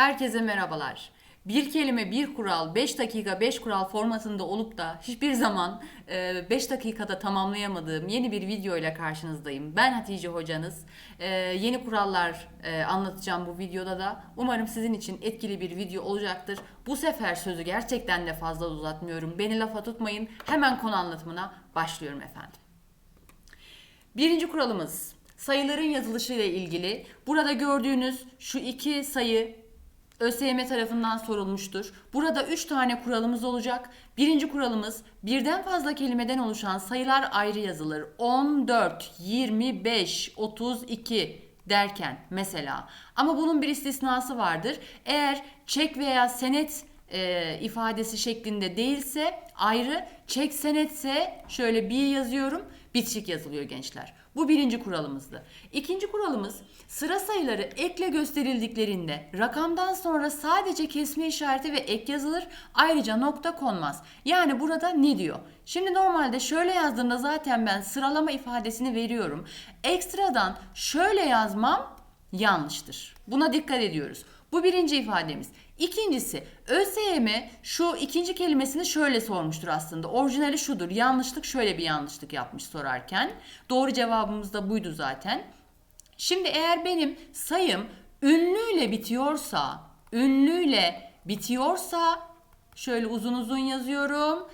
Herkese merhabalar. Bir kelime bir kural 5 dakika 5 kural formatında olup da hiçbir zaman 5 dakikada tamamlayamadığım yeni bir video ile karşınızdayım. Ben Hatice hocanız. E, Yeni kurallar e, anlatacağım bu videoda da. Umarım sizin için etkili bir video olacaktır. Bu sefer sözü gerçekten de fazla uzatmıyorum. Beni lafa tutmayın. Hemen konu anlatımına başlıyorum efendim. Birinci kuralımız sayıların yazılışı ile ilgili. Burada gördüğünüz şu iki sayı ÖSYM tarafından sorulmuştur. Burada 3 tane kuralımız olacak. Birinci kuralımız birden fazla kelimeden oluşan sayılar ayrı yazılır. 14, 25, 32 derken mesela. Ama bunun bir istisnası vardır. Eğer çek veya senet e, ifadesi şeklinde değilse ayrı, çek senetse şöyle bir yazıyorum, bitişik yazılıyor gençler. Bu birinci kuralımızdı. İkinci kuralımız sıra sayıları ekle gösterildiklerinde rakamdan sonra sadece kesme işareti ve ek yazılır. Ayrıca nokta konmaz. Yani burada ne diyor? Şimdi normalde şöyle yazdığımda zaten ben sıralama ifadesini veriyorum. Ekstradan şöyle yazmam yanlıştır. Buna dikkat ediyoruz. Bu birinci ifademiz. İkincisi ÖSYM şu ikinci kelimesini şöyle sormuştur aslında. Orijinali şudur. Yanlışlık şöyle bir yanlışlık yapmış sorarken. Doğru cevabımız da buydu zaten. Şimdi eğer benim sayım ünlüyle bitiyorsa, ünlüyle bitiyorsa şöyle uzun uzun yazıyorum.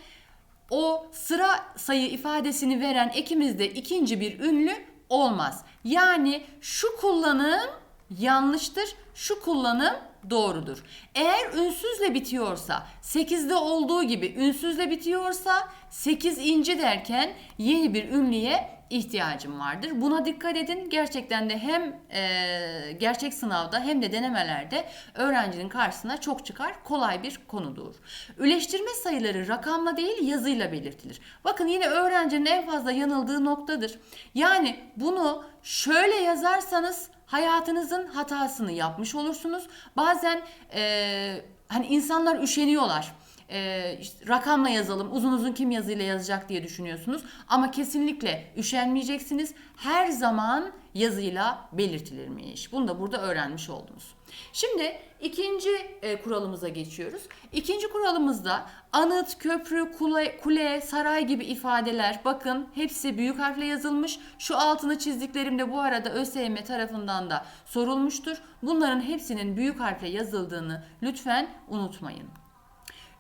O sıra sayı ifadesini veren ekimizde ikinci bir ünlü olmaz. Yani şu kullanım yanlıştır, şu kullanım doğrudur. Eğer ünsüzle bitiyorsa, 8'de olduğu gibi ünsüzle bitiyorsa 8 inci derken yeni bir ünlüye ihtiyacım vardır. Buna dikkat edin. Gerçekten de hem e, gerçek sınavda hem de denemelerde öğrencinin karşısına çok çıkar. Kolay bir konudur. Üleştirme sayıları rakamla değil yazıyla belirtilir. Bakın yine öğrencinin en fazla yanıldığı noktadır. Yani bunu şöyle yazarsanız hayatınızın hatasını yapmış olursunuz. Bazen e, hani insanlar üşeniyorlar. E, işte rakamla yazalım, uzun uzun kim yazıyla yazacak diye düşünüyorsunuz. Ama kesinlikle üşenmeyeceksiniz. Her zaman yazıyla belirtilirmiş. Bunu da burada öğrenmiş oldunuz. Şimdi ikinci e, kuralımıza geçiyoruz. İkinci kuralımızda anıt, köprü, kule, kule, saray gibi ifadeler bakın hepsi büyük harfle yazılmış. Şu altını çizdiklerimde bu arada ÖSYM tarafından da sorulmuştur. Bunların hepsinin büyük harfle yazıldığını lütfen unutmayın.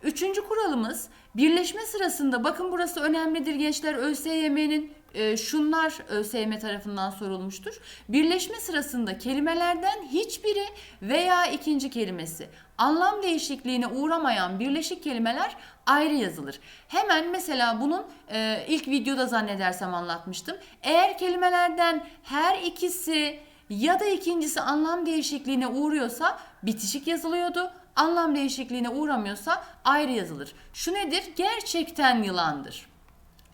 Üçüncü kuralımız birleşme sırasında bakın burası önemlidir gençler ÖSYM'nin e, şunlar ÖSYM tarafından sorulmuştur. Birleşme sırasında kelimelerden hiçbiri veya ikinci kelimesi anlam değişikliğine uğramayan birleşik kelimeler ayrı yazılır. Hemen mesela bunun e, ilk videoda zannedersem anlatmıştım. Eğer kelimelerden her ikisi ya da ikincisi anlam değişikliğine uğruyorsa bitişik yazılıyordu anlam değişikliğine uğramıyorsa ayrı yazılır. Şu nedir? Gerçekten yılandır.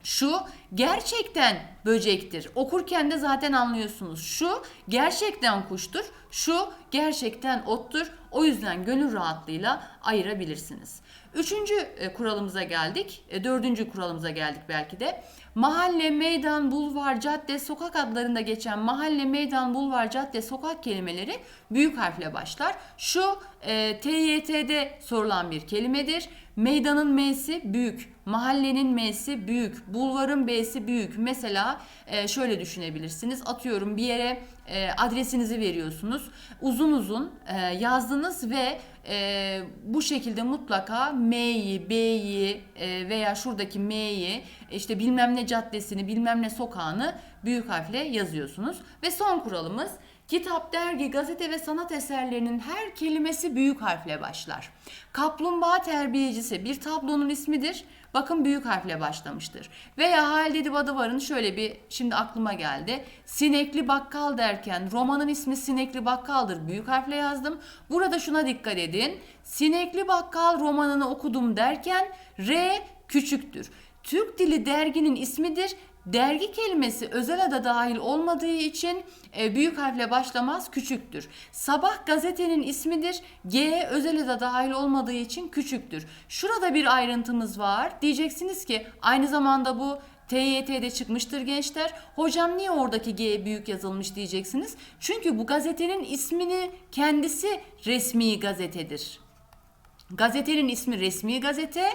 Şu gerçekten böcektir. Okurken de zaten anlıyorsunuz. Şu gerçekten kuştur. Şu gerçekten ottur. O yüzden gönül rahatlığıyla ayırabilirsiniz. Üçüncü e, kuralımıza geldik. E, dördüncü kuralımıza geldik belki de. Mahalle, meydan, bulvar, cadde, sokak adlarında geçen mahalle, meydan, bulvar, cadde, sokak kelimeleri büyük harfle başlar. Şu e, TYT'de sorulan bir kelimedir. Meydanın M'si büyük, mahallenin M'si büyük, bulvarın B'si büyük. Mesela e, şöyle düşünebilirsiniz. Atıyorum bir yere e, adresinizi veriyorsunuz. Uzun uzun e, yazdınız ve e, bu şekilde mutlaka M'yi, B'yi e, veya şuradaki M'yi işte bilmem ne caddesini, bilmem ne sokağını büyük harfle yazıyorsunuz. Ve son kuralımız Kitap, dergi, gazete ve sanat eserlerinin her kelimesi büyük harfle başlar. Kaplumbağa terbiyecisi bir tablonun ismidir. Bakın büyük harfle başlamıştır. Veya Halide Badıvar'ın şöyle bir şimdi aklıma geldi. Sinekli Bakkal derken romanın ismi Sinekli Bakkal'dır. Büyük harfle yazdım. Burada şuna dikkat edin. Sinekli Bakkal romanını okudum derken R küçüktür. Türk Dili Dergi'nin ismidir. Dergi kelimesi özel ada dahil olmadığı için e, büyük harfle başlamaz küçüktür. Sabah gazetenin ismidir. G özel ada dahil olmadığı için küçüktür. Şurada bir ayrıntımız var. Diyeceksiniz ki aynı zamanda bu TYT'de çıkmıştır gençler. Hocam niye oradaki G büyük yazılmış diyeceksiniz. Çünkü bu gazetenin ismini kendisi resmi gazetedir. Gazetenin ismi resmi gazete,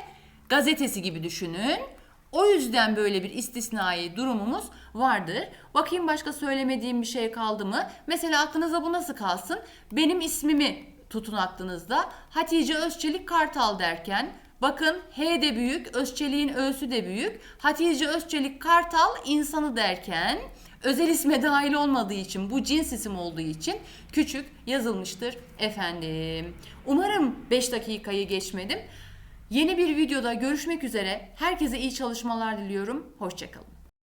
gazetesi gibi düşünün. O yüzden böyle bir istisnai durumumuz vardır. Bakayım başka söylemediğim bir şey kaldı mı? Mesela aklınıza bu nasıl kalsın? Benim ismimi tutun aklınızda. Hatice Özçelik Kartal derken bakın H de büyük, Özçelik'in Ö'sü de büyük. Hatice Özçelik Kartal insanı derken özel isme dahil olmadığı için bu cins isim olduğu için küçük yazılmıştır efendim. Umarım 5 dakikayı geçmedim. Yeni bir videoda görüşmek üzere. Herkese iyi çalışmalar diliyorum. Hoşçakalın.